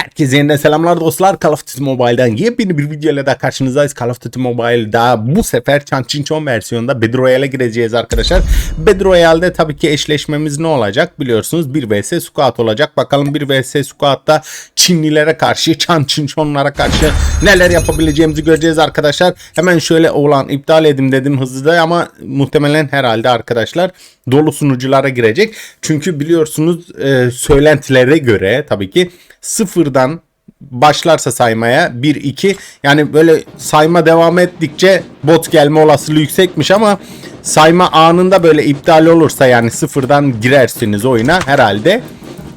Herkese yeniden selamlar dostlar. Call of Duty Mobile'dan yepyeni bir video ile daha karşınızdayız. Call of Duty Mobile'da bu sefer Çançinçon versiyonunda Battle Royale'e gireceğiz arkadaşlar. Battle Royale'de tabii ki eşleşmemiz ne olacak biliyorsunuz. 1 vs squad olacak. Bakalım 1 vs squad'da Çinlilere karşı, Çançinçonlara karşı neler yapabileceğimizi göreceğiz arkadaşlar. Hemen şöyle olan iptal edim dedim hızlıca ama muhtemelen herhalde arkadaşlar dolu sunuculara girecek. Çünkü biliyorsunuz e, söylentilere göre tabii ki sıfırdan başlarsa saymaya 1-2 yani böyle sayma devam ettikçe bot gelme olasılığı yüksekmiş ama sayma anında böyle iptal olursa yani sıfırdan girersiniz oyuna herhalde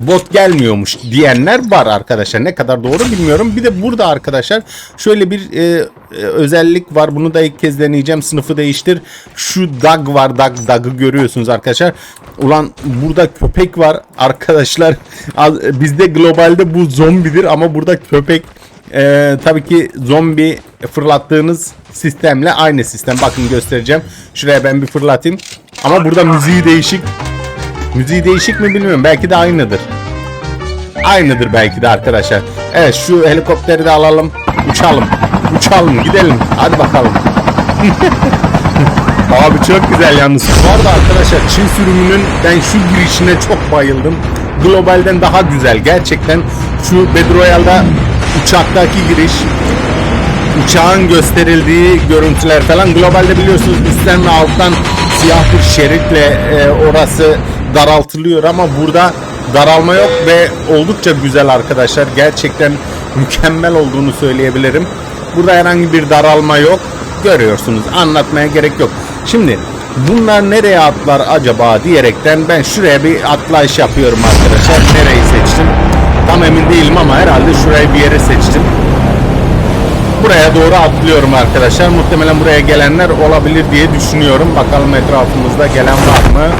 bot gelmiyormuş diyenler var arkadaşlar. Ne kadar doğru bilmiyorum. Bir de burada arkadaşlar şöyle bir e, e, özellik var. Bunu da ilk kez deneyeceğim. Sınıfı değiştir. Şu dog var. Dog, dog'ı görüyorsunuz arkadaşlar. Ulan burada köpek var arkadaşlar. Bizde globalde bu zombidir ama burada köpek e, tabii ki zombi fırlattığınız sistemle aynı sistem. Bakın göstereceğim. Şuraya ben bir fırlatayım. Ama burada müziği değişik. Müziği değişik mi bilmiyorum. Belki de aynıdır. Aynıdır belki de arkadaşlar. Evet şu helikopteri de alalım. Uçalım. Uçalım gidelim. Hadi bakalım. Abi çok güzel yalnız. Bu arada arkadaşlar Çin sürümünün ben şu girişine çok bayıldım. Globalden daha güzel. Gerçekten şu Battle Royale'da uçaktaki giriş uçağın gösterildiği görüntüler falan globalde biliyorsunuz üstten ve alttan siyah bir şeritle e, orası daraltılıyor ama burada daralma yok ve oldukça güzel arkadaşlar. Gerçekten mükemmel olduğunu söyleyebilirim. Burada herhangi bir daralma yok. Görüyorsunuz anlatmaya gerek yok. Şimdi bunlar nereye atlar acaba diyerekten ben şuraya bir atlayış yapıyorum arkadaşlar. Nereyi seçtim? Tam emin değilim ama herhalde şurayı bir yere seçtim. Buraya doğru atlıyorum arkadaşlar. Muhtemelen buraya gelenler olabilir diye düşünüyorum. Bakalım etrafımızda gelen var mı?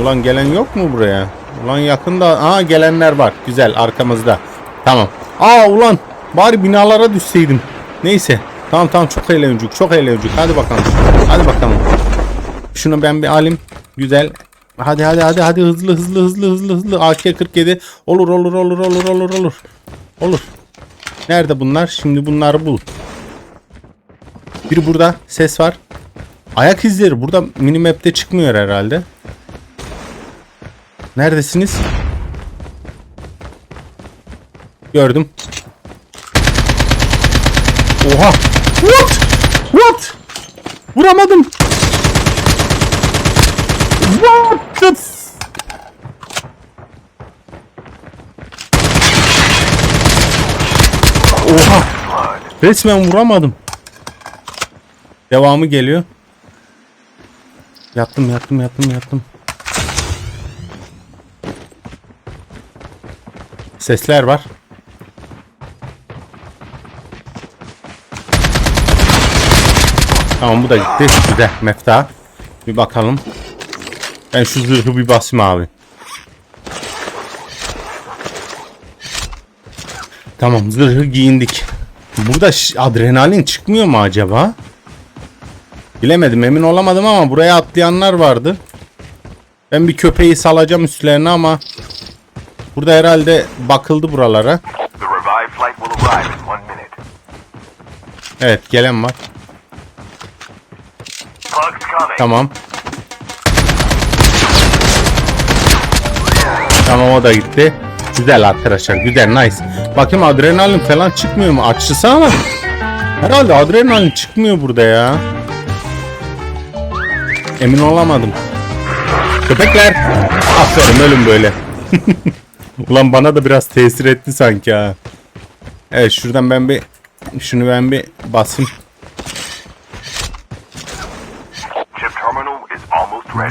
Ulan gelen yok mu buraya? Ulan yakında. Aa gelenler var. Güzel arkamızda. Tamam. Aa ulan bari binalara düşseydim. Neyse. Tamam tamam çok eğlenceli. Çok eğlenceli. Hadi bakalım. Hadi bakalım. Şunu ben bir alayım. Güzel. Hadi hadi hadi hadi hızlı hızlı hızlı hızlı hızlı. AK-47 olur olur olur olur olur olur. Olur. Nerede bunlar? Şimdi bunları bul. Biri burada. Ses var. Ayak izleri burada minimap'te çıkmıyor herhalde. Neredesiniz? Gördüm. Oha. What? What? Vuramadım. What the Oha. Resmen vuramadım. Devamı geliyor. Yattım yattım yattım yattım. Sesler var. Tamam bu da gitti. Güzel mefta. Bir bakalım. Ben şu zırhı bir basayım abi. Tamam zırhı giyindik. Burada adrenalin çıkmıyor mu acaba? Bilemedim emin olamadım ama buraya atlayanlar vardı. Ben bir köpeği salacağım üstlerine ama burada herhalde bakıldı buralara. Evet gelen var. Tamam. Tamam o da gitti. Güzel arkadaşlar güzel nice. Bakayım adrenalin falan çıkmıyor mu? Açısı ama. Herhalde adrenalin çıkmıyor burada ya. Emin olamadım. Köpekler. Aferin ölüm böyle. Ulan bana da biraz tesir etti sanki ha. Evet şuradan ben bir şunu ben bir basayım.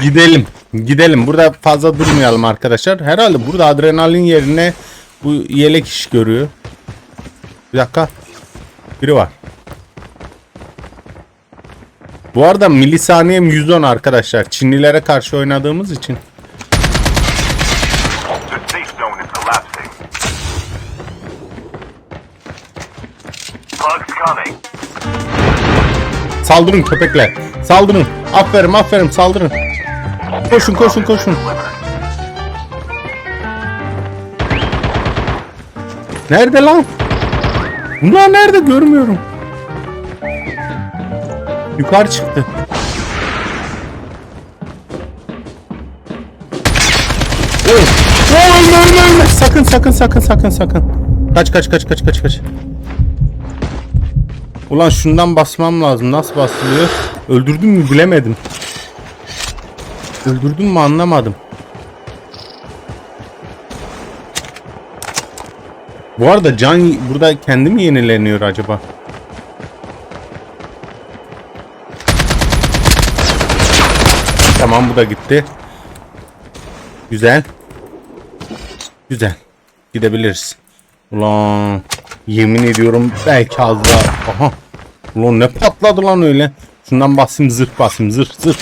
Gidelim. Gidelim. Burada fazla durmayalım arkadaşlar. Herhalde burada adrenalin yerine bu yelek iş görüyor. Bir dakika. Biri var. Bu arada milisaniyem 110 arkadaşlar. Çinlilere karşı oynadığımız için. Saldırın köpekler. Saldırın. Aferin aferin saldırın. Koşun koşun koşun. Nerede lan? Bunlar nerede görmüyorum. Yukarı çıktı. Oy. Oy, ölme ölme ölme. Sakın sakın sakın sakın sakın. Kaç kaç kaç kaç kaç kaç. Ulan şundan basmam lazım. Nasıl basılıyor? Öldürdüm mü bilemedim. Öldürdüm mü anlamadım. Bu arada can burada kendi mi yenileniyor acaba? Tamam bu da gitti. Güzel. Güzel. Gidebiliriz. Ulan yemin ediyorum belki az daha. Aha. Ulan ne patladı lan öyle. Şundan basayım zırh basayım zırh zırh.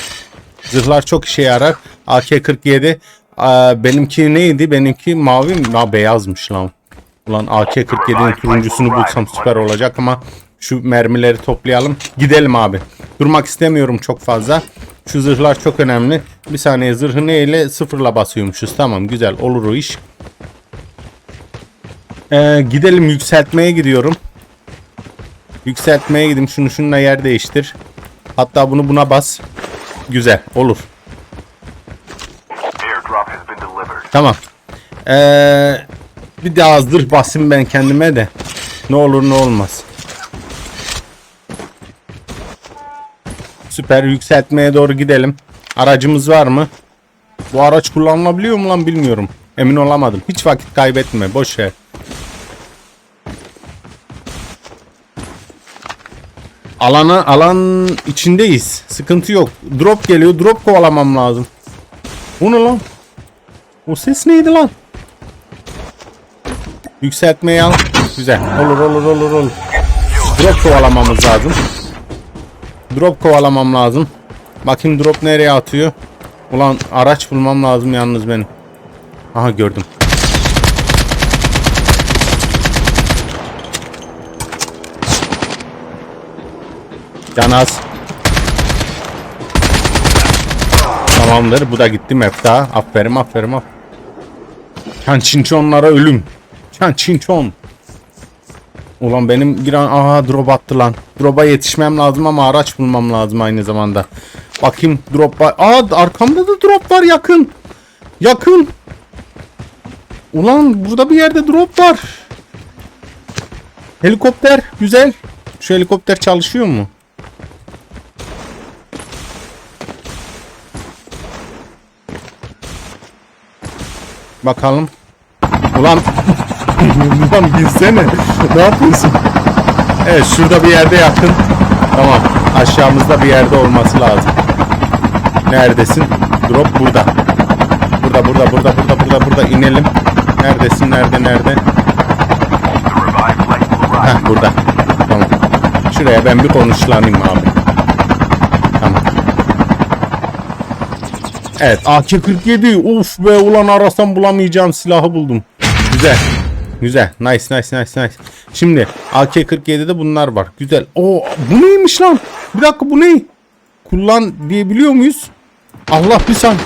Zırhlar çok işe yarar. AK-47 Aa, benimki neydi? Benimki mavi mi? Ha, beyazmış lan. Ulan AK-47'nin turuncusunu bulsam süper olacak ama şu mermileri toplayalım. Gidelim abi. Durmak istemiyorum çok fazla. Şu zırhlar çok önemli. Bir saniye zırhı neyle? Sıfırla basıyormuşuz. Tamam güzel olur o iş. Ee, gidelim yükseltmeye gidiyorum. Yükseltmeye gideyim. Şunu şununla yer değiştir. Hatta bunu buna bas. Güzel olur. Tamam. Ee, bir daha zırh basayım ben kendime de. Ne olur ne olmaz. Süper yükseltmeye doğru gidelim. Aracımız var mı? Bu araç kullanılabiliyor mu lan bilmiyorum. Emin olamadım. Hiç vakit kaybetme. Boş ver. Alana alan içindeyiz. Sıkıntı yok. Drop geliyor. Drop kovalamam lazım. Bu ne lan? O ses neydi lan? Yükseltmeyi al. Güzel. Olur olur olur olur. Drop kovalamamız lazım. Drop kovalamam lazım. Bakayım drop nereye atıyor. Ulan araç bulmam lazım yalnız benim. Aha gördüm. Can az. Tamamdır. Bu da gitti mefta. Aferin aferin aferin. Çinçonlara ölüm. Çan çinçon. Ulan benim bir an aha drop attı lan. Drop'a yetişmem lazım ama araç bulmam lazım aynı zamanda. Bakayım drop var. Aa arkamda da drop var yakın. Yakın. Ulan burada bir yerde drop var. Helikopter güzel. Şu helikopter çalışıyor mu? Bakalım. Ulan Ulan bilsene. ne yapıyorsun? Evet şurada bir yerde yakın. Tamam. Aşağımızda bir yerde olması lazım. Neredesin? Drop burada. Burada burada burada burada burada burada inelim. Neredesin? Nerede nerede? Heh burada. Tamam. Şuraya ben bir konuşlanayım abi. Evet AK-47 of be ulan arasam bulamayacağım silahı buldum. Güzel. Güzel. Nice nice nice nice. Şimdi AK-47'de bunlar var. Güzel. O bu neymiş lan? Bir dakika bu ne? Kullan diyebiliyor muyuz? Allah bir san.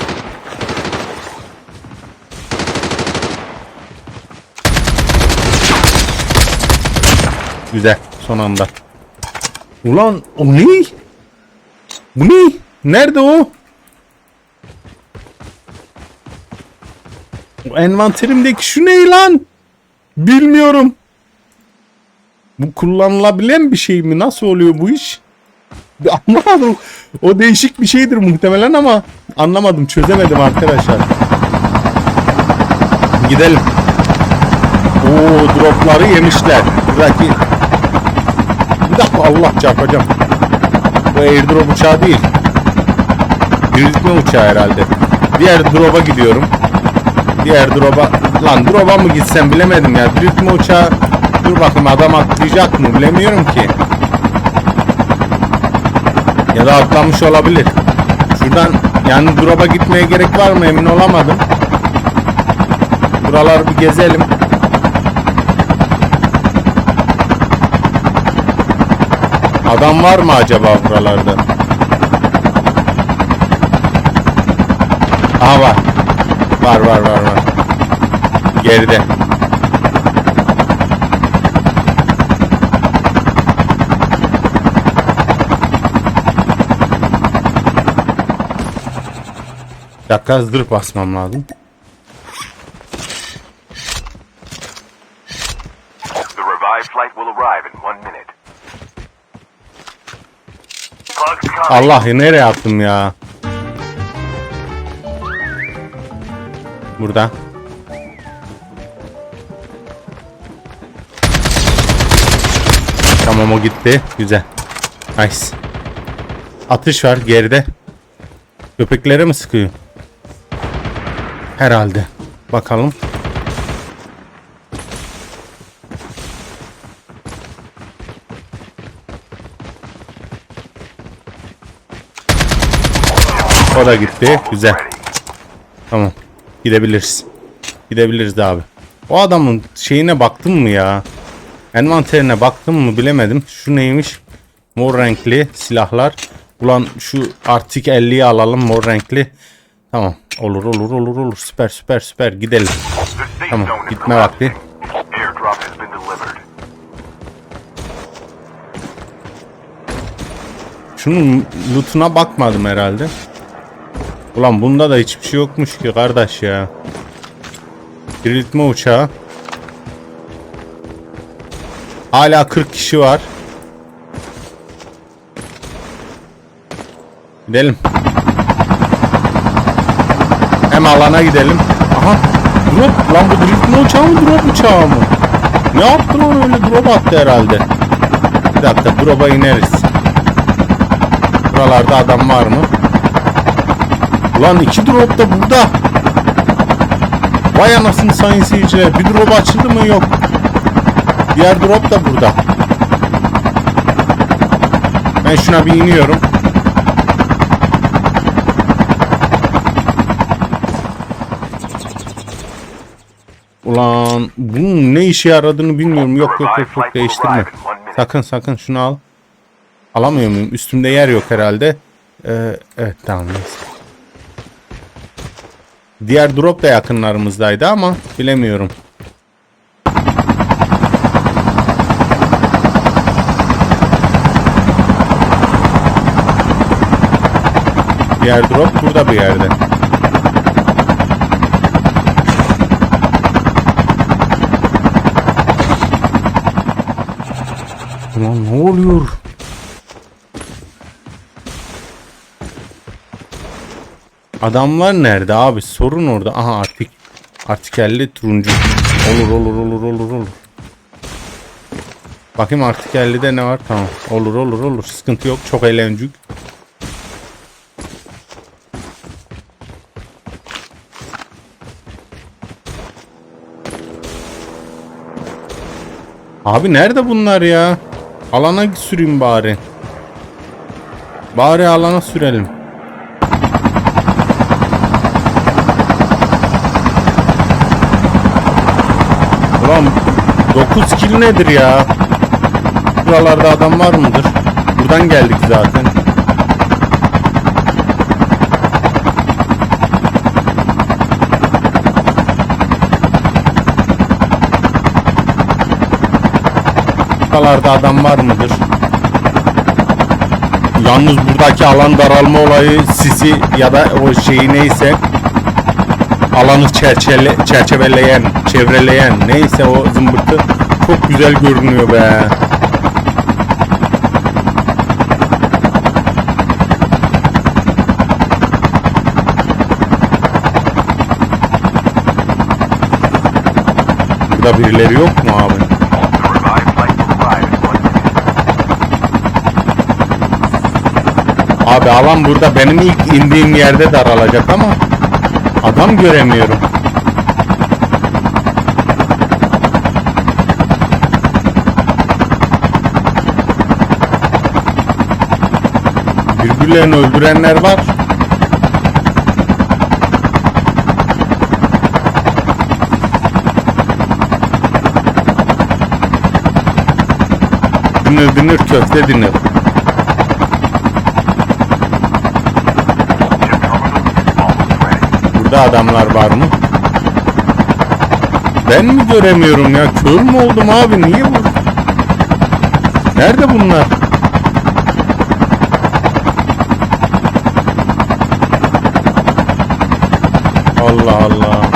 Güzel. Son anda. Ulan o ne? Bu ne? Nerede o? Envanterimdeki şu ne lan? Bilmiyorum. Bu kullanılabilen bir şey mi? Nasıl oluyor bu iş? Anlamadım. O değişik bir şeydir muhtemelen ama anlamadım, çözemedim arkadaşlar. Gidelim. Oo dropları yemişler. Buradaki bir dakika Allah çarpacağım. Bu airdrop uçağı değil. Diriltme uçağı herhalde. Diğer drop'a gidiyorum. Diğer drop'a... Lan drop'a mı gitsem bilemedim ya. Diriltme uçağı... Dur bakayım adam atlayacak mı bilemiyorum ki. Ya da atlamış olabilir. Şuradan yani drop'a gitmeye gerek var mı emin olamadım. Buraları bir gezelim. Adam var mı acaba buralarda? Aa var. Var var var var geride. Bir dakika hızdır basmam lazım. Allah nereye attım ya? Burada. Tamam o gitti. Güzel. Nice. Atış var geride. Köpeklere mi sıkıyor? Herhalde. Bakalım. O da gitti. Güzel. Tamam. Gidebiliriz. Gidebiliriz abi. O adamın şeyine baktın mı ya? Envanterine baktım mı bilemedim. Şu neymiş? Mor renkli silahlar. Ulan şu artık 50'yi alalım mor renkli. Tamam. Olur olur olur olur. Süper süper süper. Gidelim. Tamam. Gitme vakti. Şunun lootuna bakmadım herhalde. Ulan bunda da hiçbir şey yokmuş ki kardeş ya. Diriltme uçağı. Hala 40 kişi var. Gidelim. Hem alana gidelim. Aha drop lan bu diriltme uçağı mı drop uçağı mı? Ne yaptı lan öyle drop attı herhalde. Bir dakika drop'a ineriz. Buralarda adam var mı? Ulan iki drop da burada. Vay anasını sayın seyirciler. Bir drop açıldı mı? Yok. Diğer drop da burada. Ben şuna bir iniyorum. Ulan bunun ne işe yaradığını bilmiyorum. Yok yok yok yok değiştirme. Sakın sakın şunu al. Alamıyor muyum? Üstümde yer yok herhalde. Ee, evet tamam neyse. Diğer drop da yakınlarımızdaydı ama bilemiyorum. Diğer drop burada bir yerde. Ulan ne oluyor? Adamlar nerede abi? Sorun orada. Aha artık artikelli turuncu. Olur olur olur olur olur. Bakayım artikellide ne var? Tamam. Olur olur olur. Sıkıntı yok. Çok eğlenceli. Abi nerede bunlar ya? Alana süreyim bari. Bari alana sürelim. Ulan 9 kill nedir ya? Buralarda adam var mıdır? Buradan geldik zaten. Buralarda adam var mıdır? Yalnız buradaki alan daralma olayı sisi ya da o şeyi neyse alanı çerçele, çerçeveleyen, çevreleyen neyse o zımbırtı çok güzel görünüyor be. Burada birileri yok mu abi? Abi alan burada benim ilk indiğim yerde daralacak ama adam göremiyorum. Birbirlerini öldürenler var. Dinir dinir köfte dinir. Burada adamlar var mı? Ben mi göremiyorum ya? Kör mü oldum abi? Niye bu? Nerede bunlar? Allah Allah.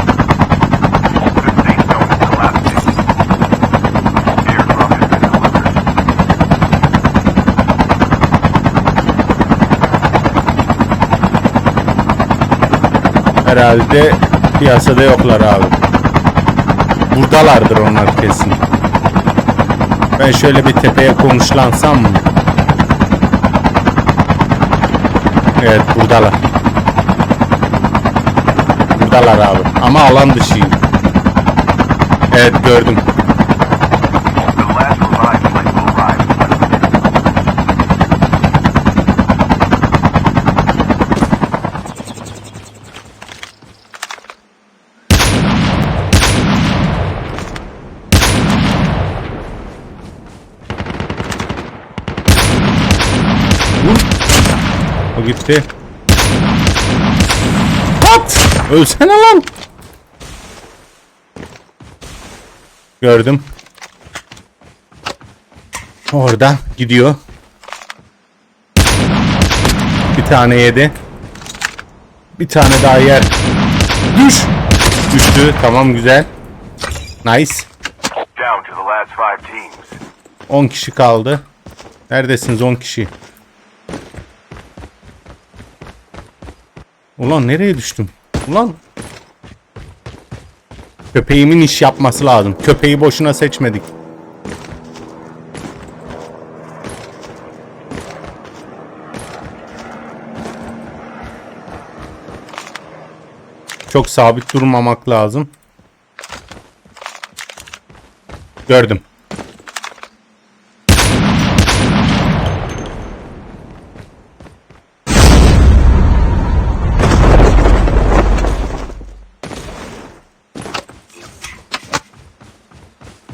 Herhalde piyasada yoklar abi. Buradalardır onlar kesin. Ben şöyle bir tepeye konuşlansam mı? Evet buradalar. Buradalar abi. Ama alan dışıyım. Evet gördüm. O gitti. Pat! Ölsene lan. Gördüm. Orada gidiyor. Bir tane yedi. Bir tane daha yer. Düş. Düştü. Tamam güzel. Nice. Down to the last five teams. 10 kişi kaldı. Neredesiniz 10 kişi? Ulan nereye düştüm? Ulan. Köpeğimin iş yapması lazım. Köpeği boşuna seçmedik. Çok sabit durmamak lazım. Gördüm.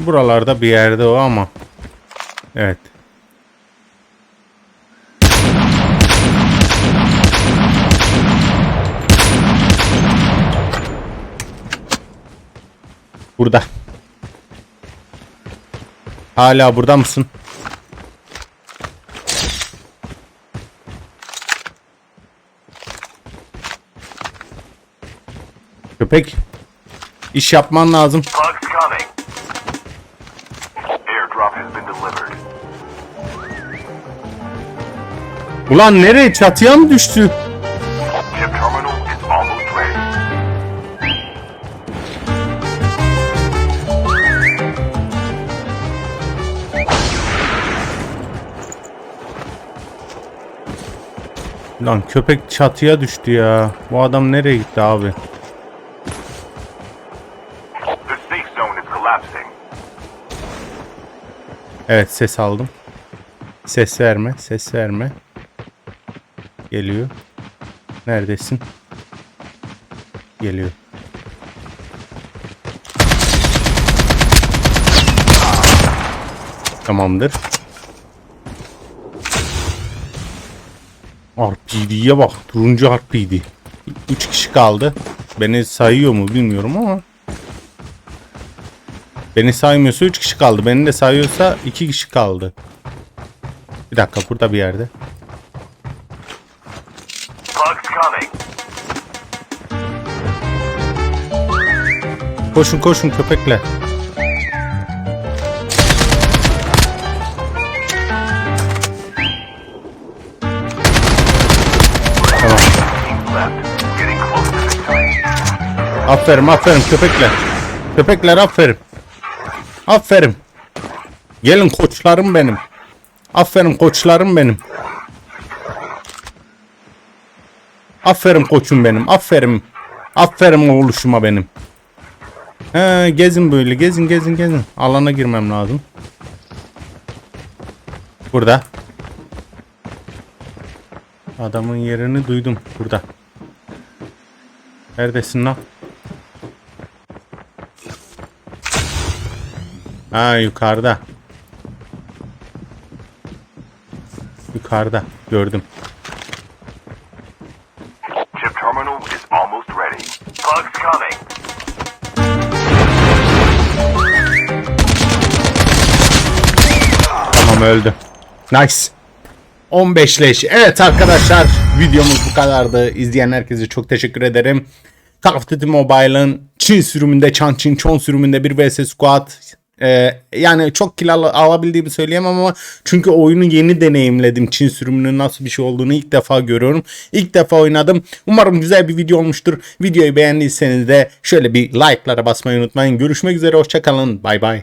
Buralarda bir yerde o ama. Evet. Burada. Hala burada mısın? Köpek. İş yapman lazım. Bugs Ulan nereye? Çatıya mı düştü? Lan köpek çatıya düştü ya. Bu adam nereye gitti abi? Evet ses aldım. Ses verme, ses verme. Geliyor. Neredesin? Geliyor. Tamamdır. RPD'ye bak. Turuncu RPD. 3 kişi kaldı. Beni sayıyor mu bilmiyorum ama. Beni saymıyorsa 3 kişi kaldı. Beni de sayıyorsa 2 kişi kaldı. Bir dakika burada bir yerde. Koşun koşun köpekler. Tamam. Aferin aferin köpekler. Köpekler aferin. Aferin. Gelin koçlarım benim. Aferin koçlarım benim. Aferin koçum benim. Aferin. Aferin oğluşuma benim. He, gezin böyle. Gezin gezin gezin. Alana girmem lazım. Burada. Adamın yerini duydum. Burada. Neredesin lan? Ha yukarıda. Yukarıda. Gördüm. Tamam öldü. Nice. 15 leş. Evet arkadaşlar videomuz bu kadardı. İzleyen herkese çok teşekkür ederim. Call of Duty Mobile'ın Çin sürümünde, Chan Chin Chon sürümünde bir vs squad ee, yani çok kill al- alabildiğimi söyleyemem ama çünkü oyunu yeni deneyimledim. Çin sürümünün nasıl bir şey olduğunu ilk defa görüyorum. İlk defa oynadım. Umarım güzel bir video olmuştur. Videoyu beğendiyseniz de şöyle bir like'lara basmayı unutmayın. Görüşmek üzere. Hoşçakalın. Bay bay.